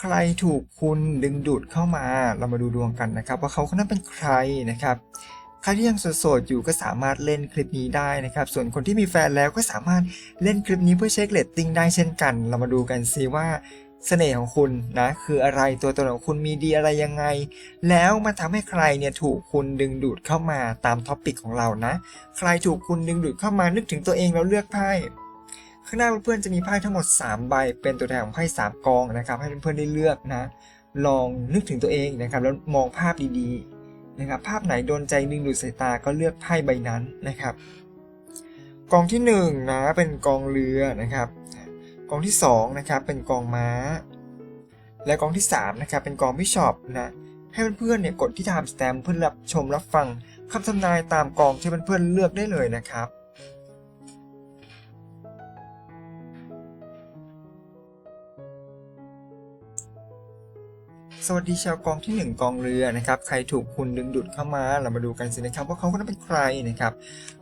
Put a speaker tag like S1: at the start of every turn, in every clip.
S1: ใครถูกคุณดึงดูดเข้ามา เรามาดูดวงกันนะครับ ว่าเขาคนนั้นเป็นใครนะครับใครที่ยังโสดๆอยู่ก็สามารถเล่นคลิปนี้ได้นะครับ ส่วนคนที่มีแฟนแล้วก็สามารถเล่นคลิปนี้เพื่อเช็คเลตติ้งได้เช่นกัน เรามาดูกันซิว่า เสน่ห์ของคุณนะคืออะไรตัวตนของคุณมีดีอะไรยังไง แล้วมันทำให้ใครเนี่ยถูกคุณดึงดูดเข้ามาตามท็อปิกของเรานะ ใครถูกคุณดึงดูดเข้ามานึกถึงตัวเองแล้วเลือกไพ่ข้างหน้าเพื่อนๆจะมีไพ่ทั้งหมด 3 ใบ เป็นตัวแทนของไพ่3กองนะครับให้เพื่อนๆได้เลือกนะ ลองนึกถึงตัวเองนะครับแล้วมองภาพดีๆนะครับภาพไหนโดนใจดึงดูดสายตาก็เลือกไพ่ใบนั้นนะครับ กองที่1นะเป็นกองเรือนะครับ กองที่2นะครับเป็นกองม้า และกองที่3นะครับเป็นกองบิชอปนะให้เพื่อนๆเนี่ยกดที่ time stamp เพื่อรับชมรับฟังคำทำนายตามกองที่เพื่อนๆเลือกได้เลยนะครับ สวัสดีชาวกองที่ 1 กองเรือนะครับใครถูกคุณดึงดูดเข้ามาเรามาดูกันสินะครับว่าเขาคนนั้นเป็นใครนะครับ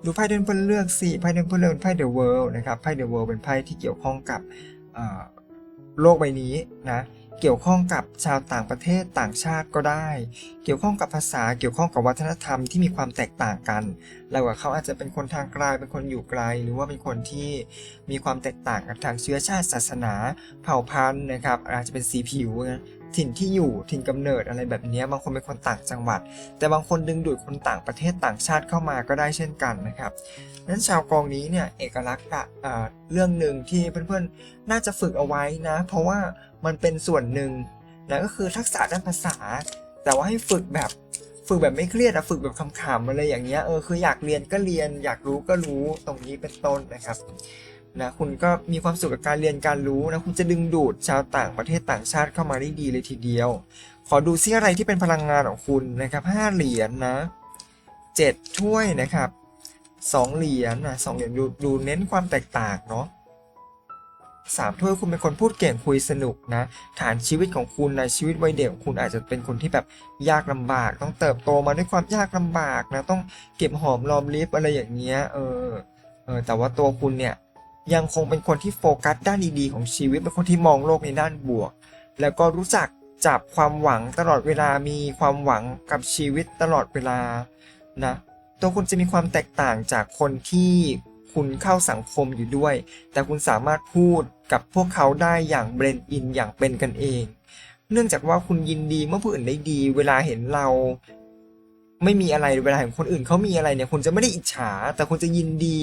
S1: ดูไพ่เดินเพื่อเลือกสิไพ่เดินเพื่อเลือกเป็นไพ่เดอะเวิลด์นะครับไพ่เดอะเวิลด์เป็นไพ่ที่เกี่ยวข้องกับโลกใบนี้นะเกี่ยวข้องกับชาวต่างประเทศต่างชาติก็ได้ เกี่ยวข้องกับภาษาเกี่ยวข้องกับวัฒนธรรมที่มีความแตกต่างกันเรากับเขาอาจจะเป็นคนทางไกลเป็นคนอยู่ไกล หรือว่าเป็นคนที่มีความแตกต่างกันทางเชื้อชาติศาสนา เผ่าพันธุ์นะครับอาจจะเป็นสีผิวนะ ถิ่นที่อยู่ถิ่นกำเนิดอะไรแบบนี้บางคนเป็นคนต่างจังหวัด แต่บางคนดึงดูดคนต่างประเทศต่างชาติเข้ามาก็ได้เช่นกันนะครับนั้นชาวกองนี้เนี่ยเอกลักษณ์อะเรื่องหนึ่งที่เพื่อนๆน่าจะฝึกเอาไว้นะ เพราะว่ามันเป็นส่วนหนึ่งนะก็คือทักษะด้านภาษา แต่ว่าให้ฝึกแบบฝึกแบบไม่เครียดอะฝึกแบบขำๆอะไรอย่างเงี้ยเออคืออยากเรียนก็เรียนอยากรู้ก็รู้ตรงนี้เป็นต้นนะครับ นะคุณก็มีความสุขกับการเรียนการรู้นะคุณจะดึงดูดชาวต่างประเทศต่างชาติเข้ามาได้ดีเลยทีเดียว ขอดูซิอะไรที่เป็นพลังงานของคุณนะครับห้าเหรียญนะเจ็ดถ้วยนะครับสองเหรียญนะสองเหรียญดูดูเน้นความแตกต่างเนาะสามถ้วยคุณเป็นคนพูดเก่งคุยสนุกนะ ฐานชีวิตของคุณในชีวิตวัยเด็กของคุณอาจจะเป็นคนที่แบบยากลำบาก ต้องเติบโตมาด้วยความยากลำบากนะต้องเก็บหอมรอมริบอะไรอย่างเงี้ยเออเออแต่ว่าตัวคุณเนี่ย ยังคงเป็นคนที่โฟกัสด้านดีๆของชีวิตเป็นคนที่มองโลกในด้านบวก แล้วก็รู้จักจับความหวังตลอดเวลามีความหวังกับชีวิตตลอดเวลานะตัวคุณจะมีความแตกต่างจากคนที่คุณเข้าสังคมอยู่ด้วย แต่คุณสามารถพูดกับพวกเขาได้อย่างเบรนอินอย่างเป็นกันเอง เนื่องจากว่าคุณยินดีเมื่อผู้อื่นได้ดี เวลาเห็นเรา ไม่มีอะไรเวลาเห็นคนอื่นเขามีอะไรเนี่ยคุณจะไม่ได้อิจฉา แต่คุณจะยินดี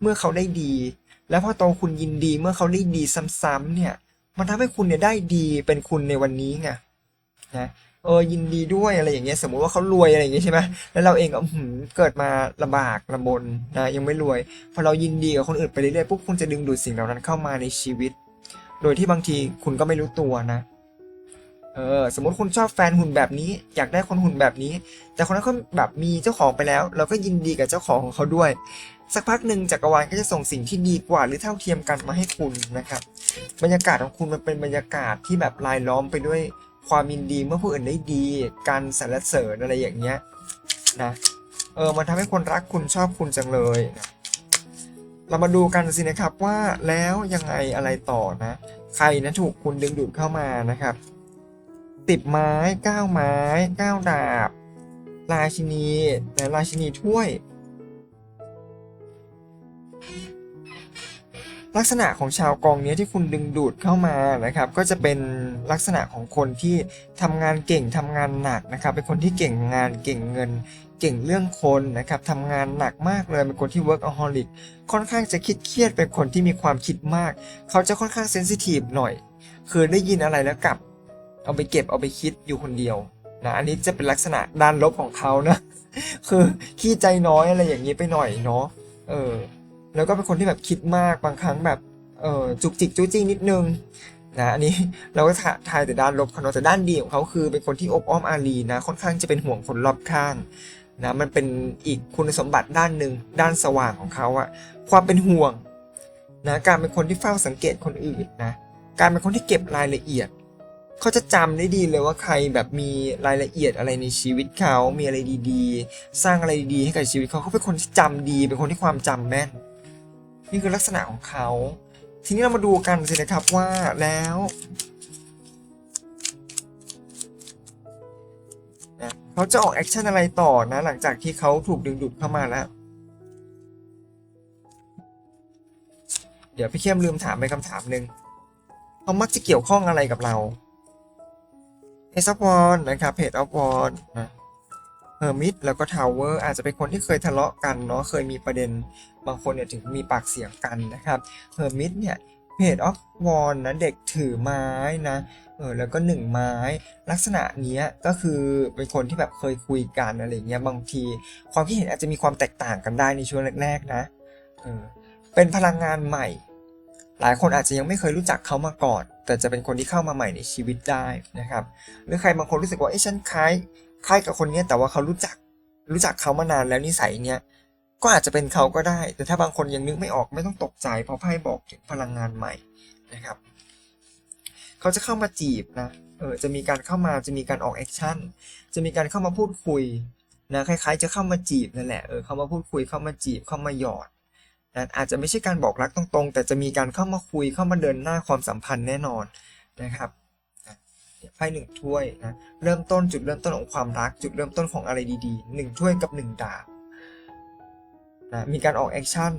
S1: เมื่อเขาได้ดี แล้วพอโตคุณยินดีเมื่อเขาได้ดีซ้ำๆเนี่ย มันทำให้คุณเนี่ยได้ดีเป็นคุณในวันนี้ไงนะเออยินดีด้วยอะไรอย่างเงี้ยสมมุติว่าเขารวยอะไรอย่างเงี้ยใช่ไหมแล้วเราเองก็หือเกิดมาลำบากลำบนนะยังไม่รวย พอเรายินดีกับคนอื่นไปเรื่อยๆปุ๊บคุณจะดึงดูดสิ่งเหล่านั้นเข้ามาในชีวิต โดยที่บางทีคุณก็ไม่รู้ตัวนะเออสมมติคุณชอบแฟนหุ่นแบบนี้ อยากได้คนหุ่นแบบนี้ แต่คนนั้นเขาแบบมีเจ้าของไปแล้ว เราก็ยินดีกับเจ้าของของเขาด้วย สักพักหนึ่งจักรวาลก็จะส่งสิ่งที่ดีกว่า หรือเท่าเทียมกันมาให้คุณนะครับ บรรยากาศของคุณมันเป็นบรรยากาศที่แบบรายล้อมไปด้วยความยินดีเมื่อผู้อื่นได้ดี การสรรเสริญอะไรอย่างเงี้ยนะเออมันทำให้คนรักคุณชอบคุณจังเลยนะเรามาดูกันสินะครับว่าแล้วยังไงอะไรต่อนะ ใครนะถูกคุณดึงดูดเข้ามานะครับ ติบไม้ก้าวไม้ก้าวดาบ ราชินีและราชินีถ้วย ลักษณะของชาวกองนี้ที่คุณดึงดูดเข้ามานะครับก็จะเป็นลักษณะของคนที่ทำงานเก่งทำงานหนักนะครับเป็นคนที่เก่งงานเก่งเงิน เก่งเรื่องคนนะครับทำงานหนักมากเลยเป็นคนที่ workaholic ค่อนข้างจะคิดเครียดเป็นคนที่มีความคิดมาก เขาจะค่อนข้างเซนซิทีฟหน่อย คือได้ยินอะไรแล้วกลับ เอาไปเก็บเอาไปคิดอยู่คนเดียวนะอันนี้จะเป็นลักษณะด้านลบของเขานะคือขี้ใจน้อยอะไรอย่างนี้ไปหน่อยเนาะเออ แล้วก็เป็นคนที่แบบคิดมากบางครั้งแบบเออจุกจิกจู้จี้นิดนึงนะอันนี้เราก็ทายแต่ด้านลบเขาแต่ด้านดีของเขาคือ เป็นคนที่อบอ้อมอารีนะค่อนข้างจะเป็นห่วงคนรอบข้างนะมันเป็นอีกคุณสมบัติด้านหนึ่งด้านสว่างของเขาอะความเป็นห่วงนะการเป็นคนที่เฝ้าสังเกตคนอื่นนะการเป็นคนที่เก็บรายละเอียด เขาจะจำได้ดีเลยว่าใครแบบมีรายละเอียดอะไรในชีวิตเขา มีอะไรดีๆ สร้างอะไรดีๆให้กับชีวิตเขาเขาเป็นคนที่จำดี เป็นคนที่ความจำแม่น นี่คือลักษณะของเขา ทีนี้เรามาดูกันสินะครับว่าแล้วนะเขาจะออกแอคชั่นอะไรต่อนะหลังจากที่เขาถูกดึงดูดเข้ามาแล้ว เดี๋ยวพี่เข้มลืมถามไปคำถามหนึ่งเขามักจะเกี่ยวข้องอะไรกับเราเอซวอนนะครับเพจออฟวอนนะ เฮอร์มิดแล้วก็ทาวเวอร์อาจจะเป็นคนที่เคยทะเลาะกันเนาะเคยมีประเด็นบางคนเนี่ยถึงมีปากเสียงกันนะครับเฮอร์มิดเนี่ยเพจออฟวอนนะเด็กถือไม้นะเออแล้วก็หนึ่งไม้ ลักษณะเนี้ยก็คือเป็นคนที่แบบเคยคุยกันอะไรเงี้ยบางที ความคิดเห็นอาจจะมีความแตกต่างกันได้ในช่วงแรกๆนะเออเป็นพลังงานใหม่ หลายคนอาจจะยังไม่เคยรู้จักเขามาก่อน แต่จะเป็นคนที่เข้ามาใหม่ในชีวิตได้นะครับ หรือใครบางคนรู้สึกว่าเอ้ฉันคล้ายคล้ายกับคนนี้แต่ว่าเขารู้จักรู้จักเขามานานแล้วนิสัยเนี้ยก็อาจจะเป็นเขาก็ได้ แต่ถ้าบางคนยังนึกไม่ออกไม่ต้องตกใจ เพราะไพ่บอกถึงพลังงานใหม่นะครับ เขาจะเข้ามาจีบนะเออจะมีการเข้ามาจะมีการออกแอคชั่นจะมีการเข้ามาพูดคุยนะคล้ายๆ จะเข้ามาจีบนั่นแหละเออเข้ามาพูดคุยเข้ามาจีบเข้ามาหยอด นะอาจจะไม่ใช่การบอกรักตรงๆ แต่จะมีการเข้ามาคุยเข้ามาเดินหน้าความสัมพันธ์แน่นอนนะครับไพ่หนึ่งถ้วยนะเริ่มต้นจุดเริ่มต้นของความรัก จุดเริ่มต้นของอะไรดีๆหนึ่งถ้วยกับหนึ่งดาบนะมีการออกแอคชั่น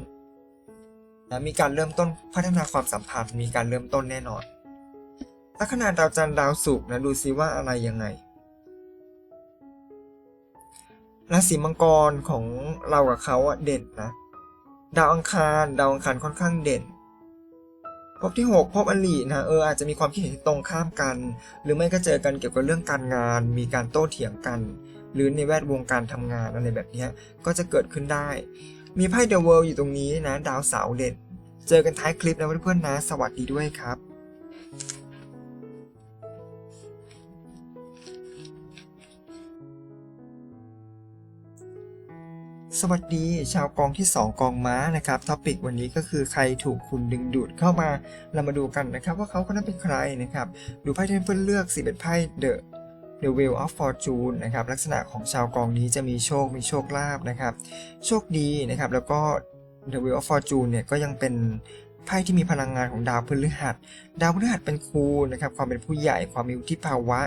S1: นะมีการเริ่มต้นพัฒนาความสัมพันธ์ มีการเริ่มต้นแน่นอนลัคนาดาวจันทร์ดาวศุกร์นะดูซิว่าอะไรยังไงราศีมังกรของเรากับเขาอะเด่นนะ ดาวอังคาร ดาวอังคารค่อนข้างเด่น พบที่ 6 พบอลีนะเอออาจจะมีความคิดเห็นตรงข้ามกัน หรือไม่ก็เจอกันเกี่ยวกับเรื่องการงาน มีการโต้เถียงกัน หรือในแวดวงการทำงานอะไรแบบนี้ก็จะเกิดขึ้นได้ มีไพ่เดอะเวิลด์อยู่ตรงนี้นะ ดาวเสาร์เด่น เจอกันท้ายคลิปนะเพื่อนๆนะ สวัสดีด้วยครับ สวัสดีชาวกองที่ 2 กองม้านะครับท็อปิกวันนี้ก็คือใครถูกคุณดึงดูดเข้ามาเรามาดูกันนะครับ ว่าเขาคนนั้นเป็นใครนะครับ ดูไพ่ที่เพื่อนเลือกสิเป็นไพ่ The The Wheel of Fortune นะครับลักษณะของชาวกองนี้จะมีโชคมีโชคลาภนะครับ โชคดีนะครับ แล้วก็ The Wheel of Fortune เนี่ยก็ยังเป็นไพ่ที่มีพลังงานของดาวพฤหัส ดาวพฤหัสเป็นครูนะครับ ความเป็นผู้ใหญ่ ความมีวุฒิภาวะ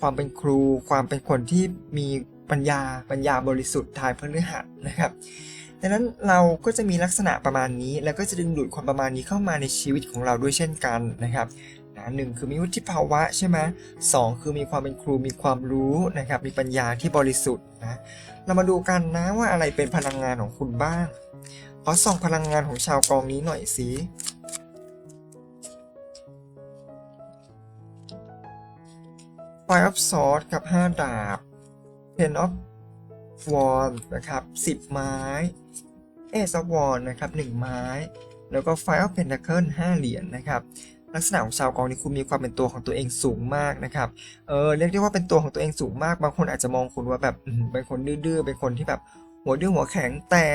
S1: ความเป็นครู ความเป็นคนที่มี ปัญญาปัญญาบริสุทธิ์ทายพฤหัสนะครับ ดังนั้นเราก็จะมีลักษณะประมาณนี้ แล้วก็จะดึงดูดคนประมาณนี้เข้ามาในชีวิตของเราด้วยเช่นกันนะครับหนึ่งคือมีวุฒิภาวะใช่ไหมสองคือมีความเป็นครูมีความรู้นะครับมีปัญญาที่บริสุทธิ์นะเรามาดูกันนะว่าอะไรเป็นพลังงานของคุณบ้างขอส่องพลังงานของชาวกองนี้หน่อยสิ Five of Swords กับ 5 ดาบ Ten of wand นะครับ10ไม้ Ace of wand นะครับ1ไม้ แล้วก็ Five of Pentacles 5เหรียญนะครับลักษณะของชาวกองนี้คุณมีความเป็นตัวของตัวเองสูงมากนะครับ เออเรียกได้ว่าเป็นตัวของตัวเองสูงมาก บางคนอาจจะมองคุณว่าแบบเป็นคนดื้อๆ เป็นคนที่แบบหัวดื้อหัวแข็ง แต่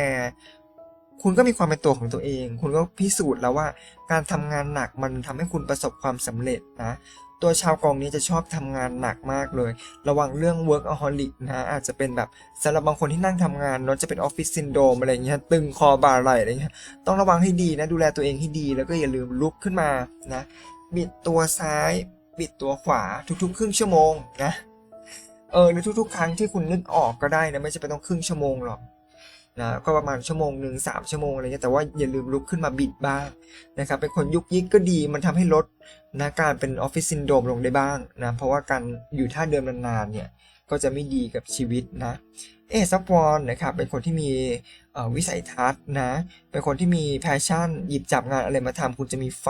S1: คุณก็มีความเป็นตัวของตัวเอง คุณก็พิสูจน์แล้วว่า การทำงานหนักมันทำให้คุณประสบความสำเร็จนะตัวชาวกองนี้จะชอบทำงานหนักมากเลย ระวังเรื่อง workaholic นะอาจจะเป็นแบบสำหรับบางคนที่นั่งทำงานเนอะจะเป็นออฟฟิศซินโดมอะไรเงี้ยตึงคอบ่าไหล่อะไรเงี้ยต้องระวังให้ดีนะดูแลตัวเองให้ดีแล้วก็อย่าลืมลุกขึ้นมานะบิดตัวซ้ายบิดตัวขวาทุกๆ ครึ่งชั่วโมงนะเออหรือทุกๆ ครั้งที่คุณนึกออกก็ได้นะไม่ใช่ไปต้องครึ่งชั่วโมงหรอก นะก็ประมาณชั่วโมงหนึ่งสามชั่วโมงอะไรเงี้ยแต่ว่าอย่าลืมลุกขึ้นมาบิดบ้างนะครับเป็นคนยุกยิกก็ดีมันทำให้ลดนะการเป็นออฟฟิศซินโดมลงได้บ้างนะเพราะว่าการอยู่ท่าเดิมนานๆเนี่ยก็จะไม่ดีกับชีวิตนะเอซับวอนนะครับเป็นคนที่มีวิสัยทัศน์นะเป็นคนที่มีแพชชั่น หยิบจับงานอะไรมาทำคุณจะมีไฟ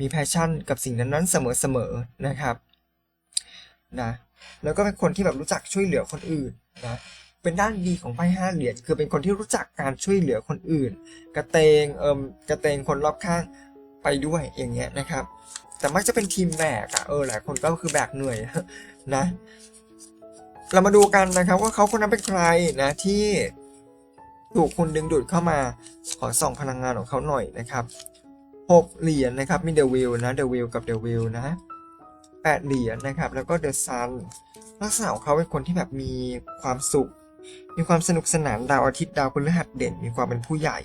S1: มีแพชชั่นกับสิ่งนั้นๆ เสมอๆนะครับนะแล้วก็เป็นคนที่แบบรู้จักช่วยเหลือคนอื่นนะ เป็นด้านดีของไพ่ห้าเหรียญคือเป็นคนที่รู้จักการช่วยเหลือคนอื่น กระเตงเอิมกระเตงคนรอบข้างไปด้วยอย่างเงี้ยนะครับ แต่มักจะเป็นทีมแบกอะเออหลายคนก็คือแบกเหนื่อยนะ เรามาดูกันนะครับว่าเขาคนนั้นเป็นใครนะที่ถูกคุณดึงดูดเข้ามาขอส่องพลังงานของเขาหน่อยนะครับหกเหรียญนะครับมีเดวิลนะเดวิลกับเดวิลนะแปดเหรียญนะครับ แล้วก็เดอะซันลักษณะของเขาเป็นคนที่แบบมีความสุข มีความสนุกสนานดาวอาทิตย์ดาวพฤหัสเด่น มีความเป็นผู้ใหญ่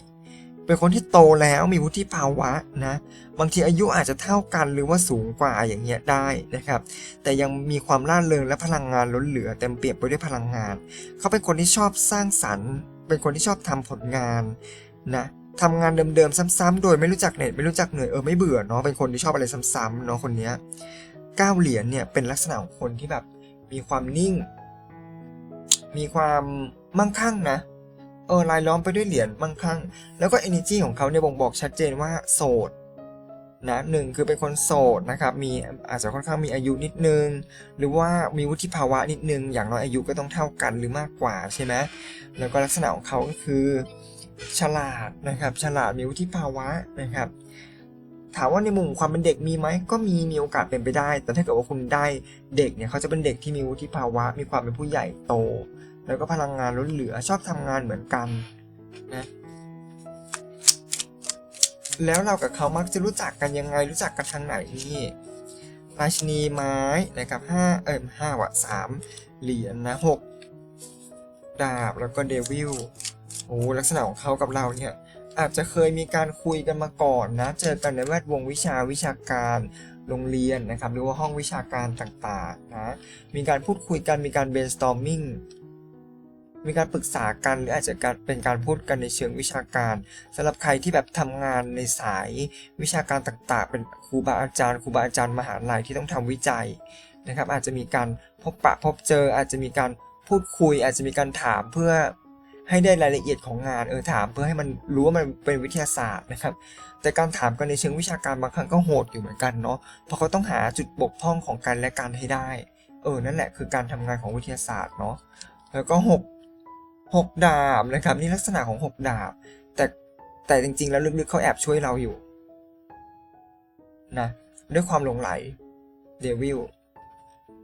S1: เป็นคนที่โตแล้วมีวุฒิภาวะนะ บางทีอายุอาจจะเท่ากันหรือว่าสูงกว่าอย่างเงี้ยได้นะครับ แต่ยังมีความร่าเริงและพลังงานล้นเหลือเต็มเปี่ยมไปด้วยพลังงาน เขาเป็นคนที่ชอบสร้างสรรค์ เป็นคนที่ชอบทำผลงานนะทำงานเดิมๆซ้ำๆโดยไม่รู้จักเหน็ดไม่รู้จักเหนื่อยเออไม่เบื่อเนาะเป็นคนที่ชอบอะไรซ้ำๆเนาะคนเนี้ยก้าเหรียญเนี่ยเป็นลักษณะของคนที่แบบมีความนิ่ง มีความมั่งคั่งนะเออลายล้อมไปด้วยเหรียญมั่งคั่ง แล้วก็ energy ของเขาเนี่ยบ่งบอกชัดเจนว่าโสดนะหนึ่งคือเป็นคนโสดนะครับมีอาจจะค่อนข้างมีอายุนิดนึง หรือว่ามีวุฒิภาวะนิดนึง อย่างน้อยอายุก็ต้องเท่ากันหรือมากกว่าใช่ไหมแล้วก็ลักษณะของเขาก็คือ ฉลาดนะครับ ฉลาดมีวุฒิภาวะนะครับ ถามว่าในมุมความเป็นเด็กมีไหมก็มีมีโอกาสเป็นไปได้ แต่ถ้าเกิดว่าคุณได้เด็กเนี่ยเขาจะเป็นเด็กที่มีวุฒิภาวะ มีความเป็นผู้ใหญ่โต แล้วก็พลังงานล้นเหลือชอบทำงานเหมือนกันนะแล้วเรากับเขามักจะรู้จักกันยังไงรู้จักกันทางไหนนี่ราชินีไม้นะครับห้าเอิมห้าว่ะสามเหรียญนะหกดาบแล้วก็เดวิลโอ้ลักษณะของเขากับเราเนี่ยอาจจะเคยมีการคุยกันมาก่อนนะ เจอกันในแวดวงวิชาวิชาการโรงเรียนนะครับ หรือว่าห้องวิชาการต่างๆนะ มีการพูดคุยกันมีการ brainstorming มีการปรึกษากันหรืออาจจะการเป็นการพูดกันในเชิงวิชาการสำหรับใครที่แบบทำงานในสายวิชาการต่างๆ เป็นครูบาอาจารย์ครูบาอาจารย์มหาลัยที่ต้องทำวิจัยนะครับ อาจจะมีการพบปะพบเจอ อาจจะมีการพูดคุย อาจจะมีการถามเพื่อให้ได้รายละเอียดของงานเออถามเพื่อให้มันรู้ว่ามันเป็นวิทยาศาสตร์นะครับ แต่การถามกันในเชิงวิชาการบางครั้งก็โหดอยู่เหมือนกันเนาะเพราะเขาต้องหาจุดบกพร่องของกันและกันให้ได้ เออนั่นแหละคือการทำงานของวิทยาศาสตร์เนาะแล้วก็ห หกดาบนะครับนี่ลักษณะของหกดาบ แต่แต่จริง ๆ แล้วลึกๆเขาแอบช่วยเราอยู่นะด้วยความหลงไหลเดวิล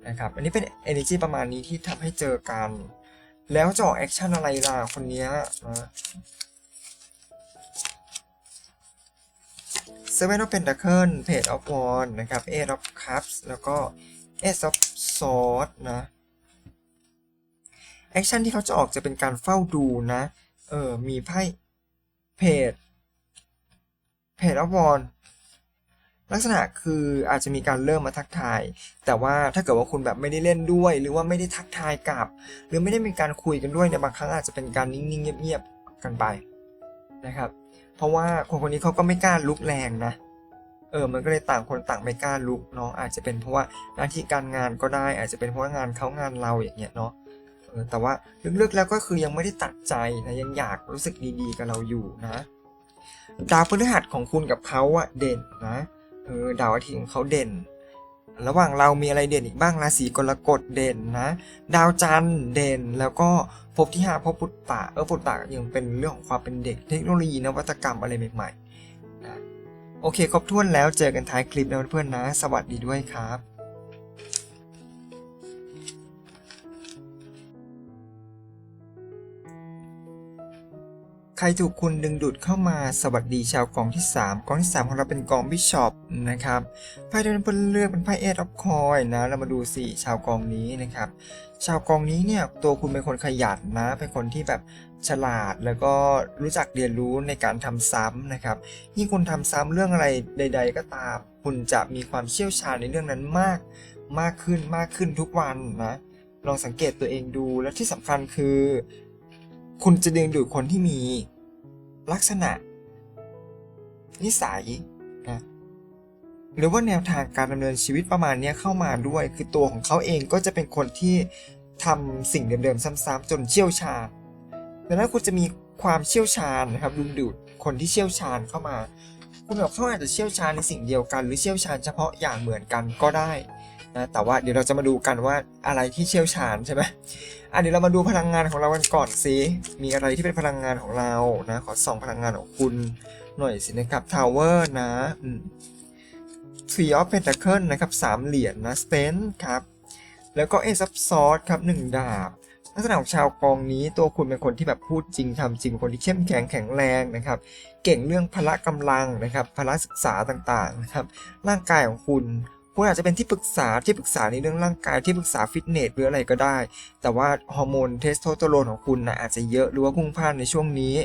S1: นะครับอันนี้เป็น energy ประมาณนี้ที่ทำให้เจอกัน แล้วจะออกแอคชั่นอะไรล่ะคนเนี้ยนะ Seven of Pentacles Page of Wands นะครับ Eight of Cups แล้วก็ Ace of Swords นะ แอคชั่นที่เขาจะออกจะเป็นการเฝ้าดูนะ เออ มีไพ่เพจเพจอฟวอนลักษณะคืออาจจะมีการเริ่มมาทักทาย แต่ว่าถ้าเกิดว่าคุณแบบไม่ได้เล่นด้วย หรือว่าไม่ได้ทักทายกลับ หรือไม่ได้มีการคุยกันด้วยเนี่ยบางครั้งอาจจะเป็นการนิ่งๆเงียบๆกันไปนะครับ เพราะว่าคนคนนี้เขาก็ไม่กล้าลุกแรงนะเออ มันก็เลยต่างคนต่างไม่กล้าลุกเนาะอาจจะเป็นเพราะว่าหน้าที่การงานก็ได้ อาจจะเป็นเพราะว่างานเขางานเราอย่างเงี้ยเนาะ แต่ว่าลึกๆแล้วก็คือยังไม่ได้ตัดใจนะยังอยากรู้สึกดีๆกับเราอยู่นะดาวพฤหัสของคุณกับเขาอะเด่นนะเออดาวอาทิตย์ของเขาเด่น ระหว่างเรามีอะไรเด่นอีกบ้างราศีกรกฎเด่นนะ ดาวจันทร์เด่นแล้วก็ภพที่ห้าภพปุตตะเออปุตตะยังเป็นเรื่องของความเป็นเด็กเทคโนโลยีนวัตกรรมอะไรใหม่ๆนะโอเคครบถ้วนแล้วเจอกันท้ายคลิปนะเพื่อนๆนะ สวัสดีด้วยครับ ใครถูกคุณดึงดูดเข้ามาสวัสดีชาวกองที่ 3 กองที่ 3 ของเราเป็นกองบิชอปนะครับไพ่ที่เพื่อนเลือกเป็นไพ่เอ of อ o คอยนะเรามาดูสิชาวกองนี้นะครับ ชาวกองนี้เนี่ยตัวคุณเป็นคนขยันนะ เป็นคนที่แบบฉลาดแล้วก็รู้จักเรียนรู้ในการทำซ้ำนะครับยิ่งคุณทำซ้ำเรื่องอะไรใด ๆ ก็ตาม คุณจะมีความเชี่ยวชาญในเรื่องนั้นมาก มากขึ้นมากขึ้นทุกวันนะลองสังเกตตัวเองดูและที่สำคัญคือ คุณจะดึงดูดคนที่มีลักษณะ นิสัยนะหรือว่าแนวทางการดำเนินชีวิตประมาณนี้เข้ามาด้วย คือตัวของเขาเองก็จะเป็นคนที่ทำสิ่งเดิมๆซ้ำๆจนเชี่ยวชาญดังนั้นคุณจะมีความเชี่ยวชาญนะครับดึงดูดคนที่เชี่ยวชาญเข้ามา คุณกับเขาอาจจะเชี่ยวชาญในสิ่งเดียวกัน หรือเชี่ยวชาญเฉพาะอย่างเหมือนกันก็ได้ นะแต่ว่าเดี๋ยวเราจะมาดูกันว่าอะไรที่เชี่ยวชาญใช่ไหมอะเดี๋ยวเรามาดูพลังงานของเรากันก่อนสิมีอะไรที่เป็นพลังงานของเรานะ ขอส่องพลังงานของคุณหน่อยสินะครับทาวเวอร์นะอืม Three of Pentacles นะครับสามเหรียญนะ Strength ครับแล้วก็ Ace of Swords ครับหนึ่งดาบลักษณะของชาวกองนี้ตัวคุณเป็นคนที่แบบพูดจริงทำจริงคนที่เข้มแข็งแข็งแรงนะครับ เก่งเรื่องพละกำลังนะครับพละศึกษาต่างๆนะครับ ร่างกายของคุณ คุณอาจจะเป็นที่ปรึกษาที่ปรึกษาในเรื่องร่างกายที่ปรึกษาฟิตเนสหรืออะไรก็ได้ แต่ว่าฮอร์โมนเทสโทสเตอโรนของคุณนะอาจจะเยอะหรือว่าพุ่งพ่านในช่วงนี้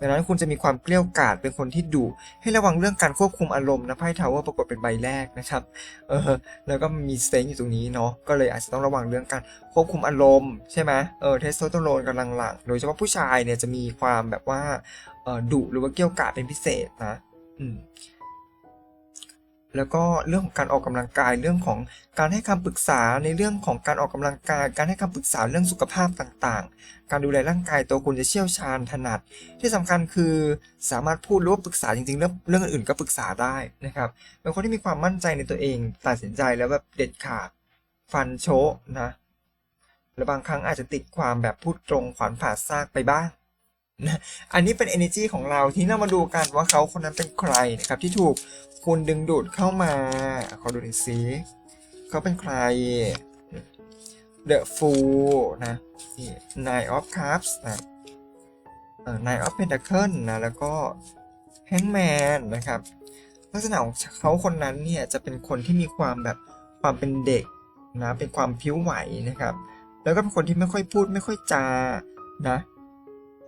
S1: ดังนั้นคุณจะมีความเกลี้ยกล่อมเป็นคนที่ดุให้ระวังเรื่องการควบคุมอารมณ์นะไพ่ทาวเวอร์ปรากฏเป็นใบแรกนะครับเออแล้วก็มีสเต็งอยู่ตรงนี้เนาะก็เลยอาจจะต้องระวังเรื่องการควบคุมอารมณ์ใช่ไหมเออเทสโทสเตอโรนกำลังหลังโดยเฉพาะผู้ชายเนี่ยจะมีความแบบว่าออดุหรือว่าเกลี้ยกล่อมเป็นพิเศษนะอืม แล้วก็เรื่องของการออกกำลังกายเรื่องของการให้คำปรึกษาในเรื่องของการออกกำลังกาย การให้คำปรึกษาเรื่องสุขภาพต่างๆ การดูแลร่างกายตัวคุณจะเชี่ยวชาญถนัด ที่สำคัญคือสามารถพูดหรือว่าปรึกษาจริงๆ เรื่องเรื่องอื่นก็ปรึกษาได้นะครับเป็นคนที่มีความมั่นใจในตัวเอง ตัดสินใจแล้วแบบเด็ดขาดฟันโชนะและบางครั้งอาจจะติดความแบบพูดตรงขวานผ่าซากไปบ้าง นะอันนี้เป็น energy ของเราที่เรามาดูกันว่าเขาคนนั้นเป็นใครนะครับที่ถูกคุณดึงดูดเข้ามาขอดูหน่อยสิเขาเป็นใคร The Fool นะ Nine of Cups นะเอ่อ Nine of Pentacles นะ แล้วก็ Hangman นะครับ ลักษณะของเขาคนนั้นเนี่ยจะเป็นคนที่มีความแบบความเป็นเด็กนะ เป็นความผิวไหวนะครับ แล้วก็เป็นคนที่ไม่ค่อยพูดไม่ค่อยจา นะ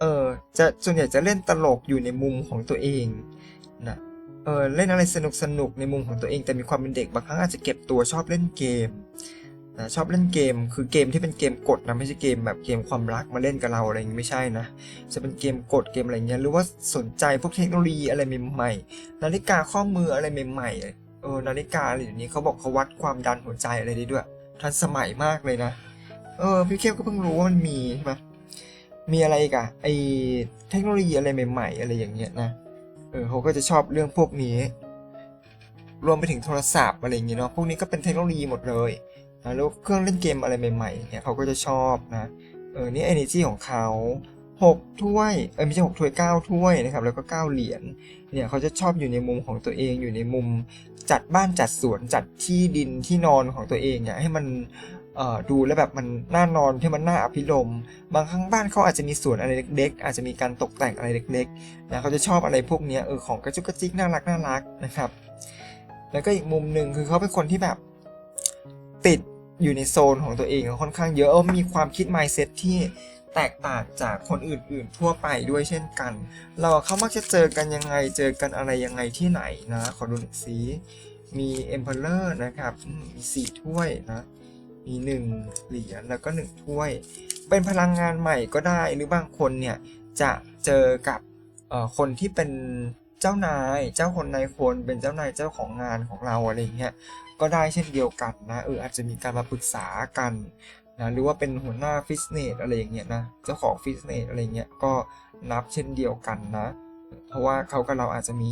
S1: เออจะส่วนใหญ่จะเล่นตลกอยู่ในมุมของตัวเองนะเออเล่นอะไรสนุกสนุกในมุมของตัวเองแต่มีความเป็นเด็กบางครั้งอาจจะเก็บตัวชอบเล่นเกมนะชอบเล่นเกมคือเกมที่เป็นเกมกดนะไม่ใช่เกมแบบเกมความรักมาเล่นกับเราอะไรอย่างงี้ไม่ใช่นะ จะเป็นเกมกดเกมอะไรเงี้ยหรือว่าสนใจพวกเทคโนโลยีอะไรใหม่ๆนาฬิกาข้อมืออะไรใหม่ๆเออนาฬิกาอะไรอย่างนี้เขาบอกเขาวัดความดันหัวใจอะไรได้ด้วย ทันสมัยมากเลยนะเออพี่เข้มก็เพิ่งรู้ว่ามันมีใช่ไหม มีอะไรอีกอะไอเทคโนโลยีอะไรใหม่ๆ อะไรอย่างเงี้ยนะ เออเขาก็จะชอบเรื่องพวกนี้ รวมไปถึงโทรศัพท์อะไรอย่างเงี้ยเนาะ พวกนี้ก็เป็นเทคโนโลยีหมดเลยนะแล้วเครื่องเล่นเกมอะไรใหม่ๆ เนี่ยเขาก็จะชอบนะ เออ นี่ energy ของเขาหกถ้วย เออไม่ใช่หกถ้วยเก้าถ้วยนะครับ แล้วก็เก้าเหรียญ เนี่ยเขาจะชอบอยู่ในมุมของตัวเอง อยู่ในมุมจัดบ้านจัดสวนจัดที่ดินที่นอนของตัวเองเนี่ยให้มัน ดูแล้วแบบมันน่านอนที่มันน่าอภิรมบางครั้งบ้านเขาอาจจะมีสวนอะไรเล็ก ๆ อาจจะมีการตกแต่งอะไรเล็กๆนะเขาจะชอบอะไรพวกนี้เออของกระจุกกระจิกน่ารักน่ารักนะครับ แล้วก็อีกมุมหนึ่งคือเขาเป็นคนที่แบบติดอยู่ในโซนของตัวเองค่อนข้างเยอะเออมีความคิด mindset ที่แตกต่างจากคนอื่น ๆ ทั่วไปด้วยเช่นกัน เราเขามักจะเจอกันยังไงเจอกันอะไรยังไงที่ไหนนะ ขอดูหน่อยสิมี Emperor นะครับมมีสี่ถ้วยนะ มีหนึ่งเหรียญแล้วก็หนึ่งถ้วย เป็นพลังงานใหม่ก็ได้หรือบางคนเนี่ยจะเจอกับคนที่เป็นเจ้านาย เจ้าคนนายคนเป็นเจ้านายเจ้าของงานของเราอะไรอย่างเงี้ยก็ได้เช่นเดียวกันนะเอออาจจะมีการมาปรึกษากันนะหรือว่าเป็นหัวหน้าฟิตเนสอะไรอย่างเงี้ยนะเจ้าของฟิตเนสอะไรเงี้ยก็นับเช่นเดียวกันนะ เพราะว่าเขากับเราอาจจะมี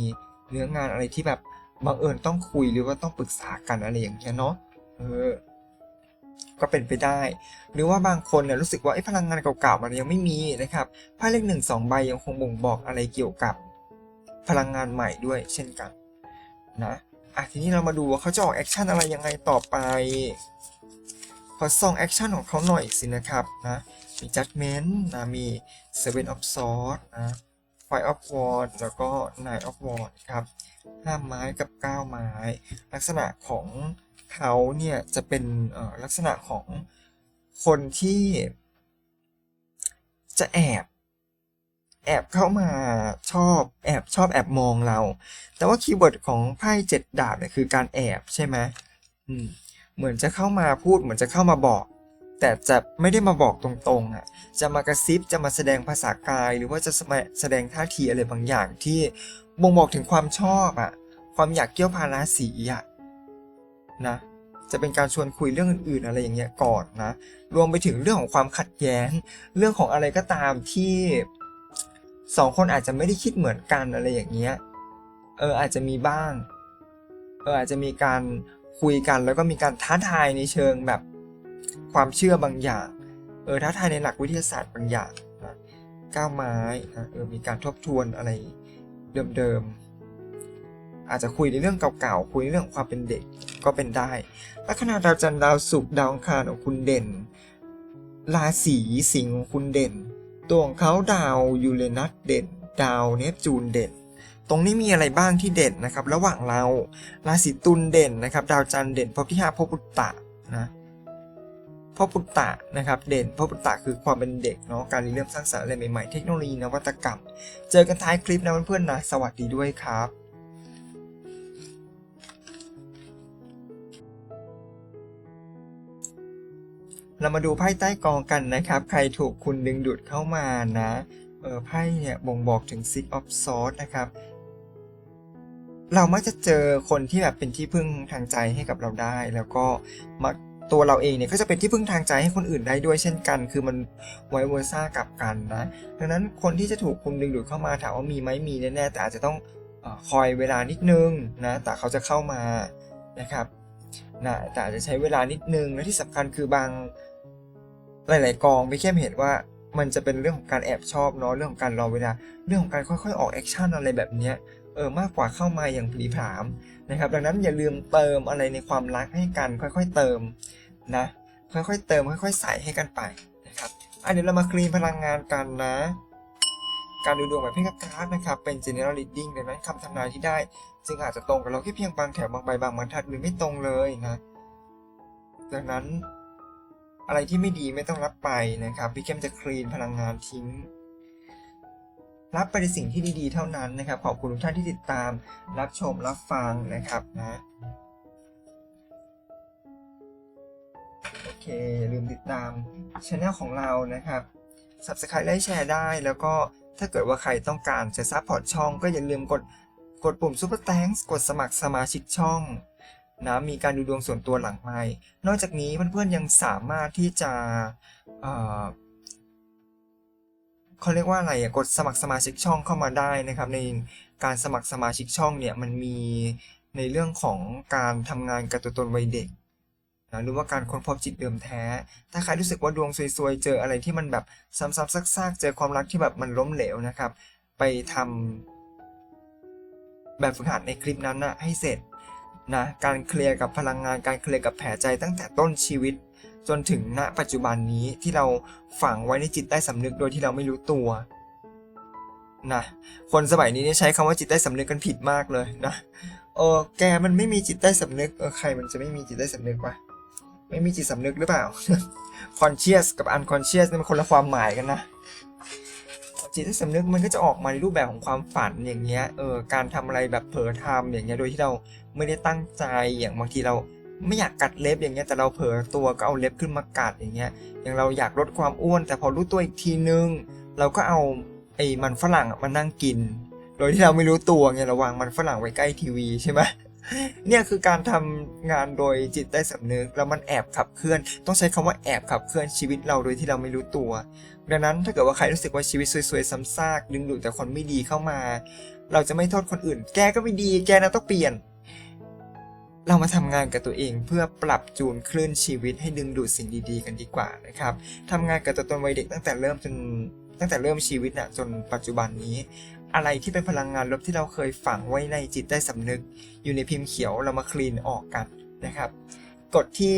S1: เนื้องานอะไรที่แบบบังเอิญต้องคุยหรือว่าต้องปรึกษากันอะไรอย่างเงี้ยเนาะเออ ก็เป็นไปได้ หรือว่าบางคนเนี่ยรู้สึกว่าไอ้พลังงานเก่าๆมันยังไม่มีนะครับไพ่เลขหนึ่งสองใบยังคงบ่งบอกอะไรเกี่ยวกับพลังงานใหม่ด้วยเช่นกันนะอะทีนี้เรามาดูว่าเขาจะออกแอคชั่นอะไรยังไงต่อไปขอส่องแอคชั่นของเขาหน่อยสินะครับนะมี judgment นะมี seven of swords นะ five of wands แล้วก็ nine of wands ครับห้าไม้กับเก้าไม้ ลักษณะของ เขาเนี่ยจะเป็นลักษณะของคนที่จะแอบ แอบเข้ามาชอบแอบชอบแอบมองเรา แต่ว่าคีย์เวิร์ดของไพ่เจ็ดดาบเนี่ยคือการแอบใช่ไหมอืมเหมือนจะเข้ามาพูดเหมือนจะเข้ามาบอก แต่จะไม่ได้มาบอกตรงๆอะจะมากระซิบจะมาแสดงภาษากาย หรือว่าจะแสดงท่าทีอะไรบางอย่างที่บ่งบอกถึงความชอบอะความอยากเกี่ยวพาราสีอะ นะ จะเป็นการชวนคุยเรื่องอื่นๆอะไรอย่างเงี้ยก่อนนะ รวมไปถึงเรื่องของความขัดแย้ง เรื่องของอะไรก็ตามที่สองคนอาจจะไม่ได้คิดเหมือนกันอะไรอย่างเงี้ย เอออาจจะมีบ้าง เอออาจจะมีการคุยกันแล้วก็มีการท้าทายในเชิงแบบความเชื่อบางอย่าง เออท้าทายในหลักวิทยาศาสตร์บางอย่างนะก้าวไม้นะเออมีการทบทวนอะไรเดิมๆ อาจจะคุยในเรื่องเก่าๆ คุยในเรื่องความเป็นเด็กก็เป็นได้ ลัคนาดาวจันทร์ดาวศุกร์ดาวอังคารของคุณเด่น ราศีสิงห์ของคุณเด่น ตัวของเขาดาวยูเรนัสเด่น ดาวเนปจูนเด่น ตรงนี้มีอะไรบ้างที่เด่นนะครับ ระหว่างเรา ราศีตุลเด่นนะครับ ดาวจันทร์เด่นพบที่ห้าพบปุตตะนะพบปุตตะนะครับ เด่นพบปุตตะคือความเป็นเด็กเนาะ การเริ่มสร้างสรรค์อะไรใหม่ๆ เทคโนโลยีนวัตกรรม เจอกันท้ายคลิปนะเพื่อนๆนะ สวัสดีด้วยครับ เรามาดูไพ่ใต้กองกันนะครับ ใครถูกคุณดึงดูดเข้ามานะเออไพ่เนี่ยบ่งบอกถึง Six of Swords นะครับ เรามักจะเจอคนที่แบบเป็นที่พึ่งทางใจให้กับเราได้ แล้วก็มักตัวเราเองเนี่ยก็จะเป็นที่พึ่งทางใจให้คนอื่นได้ด้วยเช่นกัน คือมันไวเวอร์ซ่ากับกันนะดังนั้นคนที่จะถูกคุณดึงดูดเข้ามาถามว่ามีไหมมีแน่ๆแต่อาจจะต้องอคอยเวลานิดนึงนะแต่เขาจะเข้ามานะครับนะแต่อาจจะใช้เวลานิดนึงและที่สำคัญคือบาง หลายๆกองไม่เข้มเห็นว่ามันจะเป็นเรื่องของการแอบชอบเนาะเรื่องของการรอเวลา เรื่องของการค่อยๆ ออกแอคชั่นอะไรแบบเนี้ยเออมากกว่าเข้ามาอย่างผลีผลามนะครับ ดังนั้นอย่าลืมเติมอะไรในความรักให้กัน ค่อยๆเติมนะค่อยๆเติมค่อยๆใส่ให้กันไปนะครับอันเดี๋ยวเรามาคลีนพลังงานกันนะ การดูดวงแบบเพ่งการ์ดนะครับเป็น general reading ดังนั้นคำทำนายที่ได้ จึงอาจจะตรงกับเราแค่เพียงบางแถวบางใบบางบรรทัดหรือไม่ตรงเลยนะ ดังนั้น อะไรที่ไม่ดีไม่ต้องรับไปนะครับพี่เข้มจะคลีนพลังงานทิ้ง รับไปในสิ่งที่ดีๆ เท่านั้นนะครับ ขอบคุณทุกท่านที่ติดตาม รับชมรับฟังนะครับนะโอเคอย่าลืมติดตามช anel ของเรานะครับ Subscribe และแชร์ได้ แล้วก็ถ้าเกิดว่าใครต้องการจะซัพพอร์ตช่อง ก็อย่าลืมกดกดปุ่ม Super Thanks กดสมัครสมาชิกช่อง นะมีการดูดวงส่วนตัวหลังไมค์นอกจากนี้เพื่อนๆยังสามารถที่จะเขาเรียกว่าอะไรอะกดสมัครสมาชิกช่องเข้ามาได้นะครับ ในการสมัครสมาชิกช่องเนี่ยมันมีในเรื่องของการทำงานกับตัวตนวัยเด็กนะหรือว่าการค้นพบจิตเดิมแท้ ถ้าใครรู้สึกว่าดวงซวยๆ เจออะไรที่มันแบบซ้ำๆซากๆ เจอความรักที่แบบมันล้มเหลวนะครับ ไปทำแบบฝึกหัดในคลิปนั้นนะให้เสร็จ นะการเคลียร์กับพลังงานการเคลียร์กับแผลใจตั้งแต่ต้นชีวิต จนถึงณปัจจุบันนี้ที่เราฝังไว้ในจิตใต้สำนึกโดยที่เราไม่รู้ตัวนะคนสมัยนี้ใช้คำว่าจิตใต้สำนึกกันผิดมากเลยนะเออแกมันไม่มีจิตใต้สำนึกเออใครมันจะไม่มีจิตใต้สำนึกวะไม่มีจิตสำนึกหรือเปล่า conscious กับ unconscious นี่มันคนละความหมายกันนะจิตใต้สำนึกมันก็จะออกมาในรูปแบบของความฝันอย่างเงี้ย เออ การทำอะไรแบบเผลอทำอย่างเงี้ย โดยที่เรา ไม่ได้ตั้งใจอย่างบางทีเราไม่อยากกัดเล็บอย่างเงี้ยแต่เราเผลอตัวก็เอาเล็บขึ้นมากัดอย่างเงี้ยอย่างเราอยากลดความอ้วน แต่พอรู้ตัวอีกทีนึง เราก็เอาไอ้มันฝรั่งมานั่งกิน โดยที่เราไม่รู้ตัวไงเราวางมันฝรั่งไว้ใกล้ทีวีใช่ไหมเนี่ยคือการทำงานโดยจิตใต้สำนึกแล้วมันแอบขับเคลื่อน ต้องใช้คำว่าแอบขับเคลื่อนชีวิตเราโดยที่เราไม่รู้ตัว ดังนั้นถ้าเกิดว่าใครรู้สึกว่าชีวิตสวยๆซ้ำซากดึงดูดแต่คนไม่ดีเข้ามา เราจะไม่โทษคนอื่น แกก็ไม่ดีแกนะต้องเปลี่ยน เรามาทำงานกับตัวเองเพื่อปรับจูนคลื่นชีวิตให้ดึงดูดสิ่งดีๆ กันดีกว่านะครับทำงานกับตัวตนวัยเด็กตั้งแต่เริ่มจนตั้งแต่เริ่มชีวิตน่ะจนปัจจุบันนี้ อะไรที่เป็นพลังงานลบที่เราเคยฝังไว้ในจิตใต้สำนึก อยู่ในพิมพ์เขียวเรามาคลีนออกกันนะครับ กดที่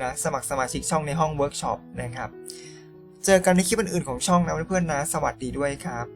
S1: นะสมัครสมาชิกช่องในห้องเวิร์กช็อปนะครับ เจอกันในคลิปอื่นๆของช่องนะเพื่อนๆนะ สวัสดีด้วยครับ